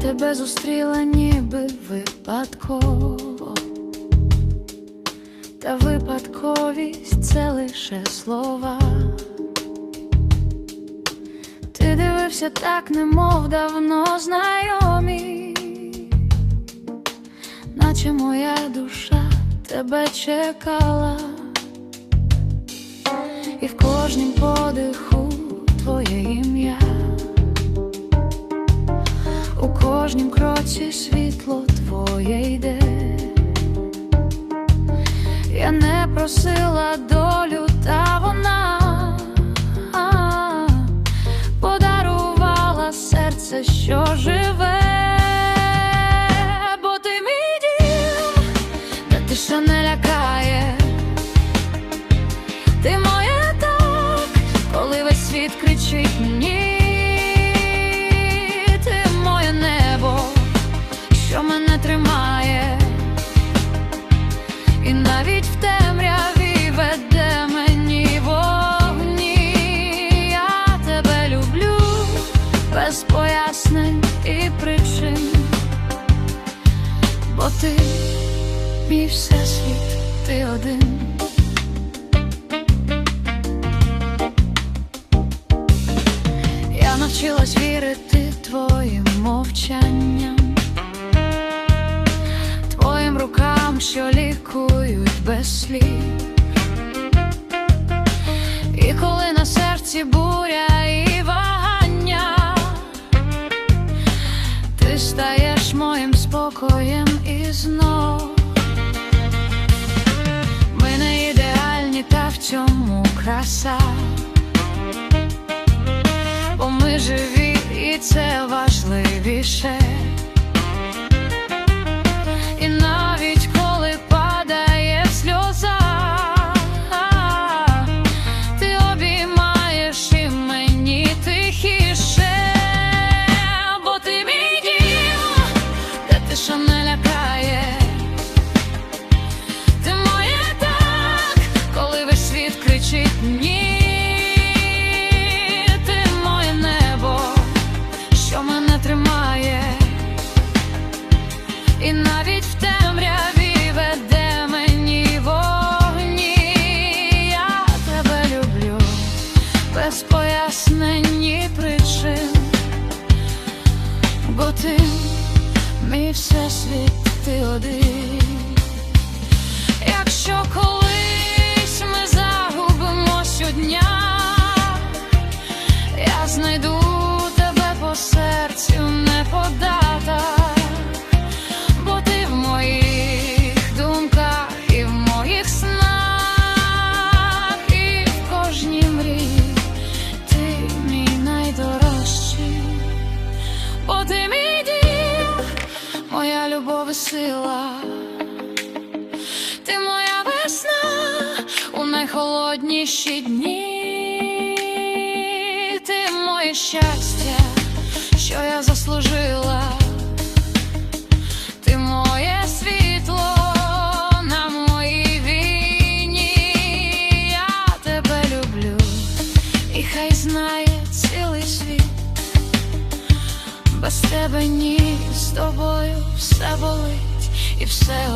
тебе зустріла ніби випадково, та випадковість це лише слова. Ти дивився так, немов давно знайомі, наче моя душа тебе чекала, і в кожнім кожнім кроці світло твоє йде. Я не просила долю, та вона подарувала серце, що живе, бо ти мій та тиша не лякає. Ти моє так, коли весь світ кричить ні. Ти мій всесвіт, ти один. Я навчилась вірити твоїм мовчанням, твоїм рукам, що лікують без слів. І коли на серці буря і вагання, ти стаєш моїм спокоєм знов. Ми не ідеальні, та в цьому краса бо ми живі, і це важливіше. Бо ти мій всесвіт, ти один. Якщо колись ми загубимось у я знайду моя любов і сила. Ти моя весна у найхолодніші дні, ти моє щастя, що я заслужила, тебе ні, з тобою все болить і все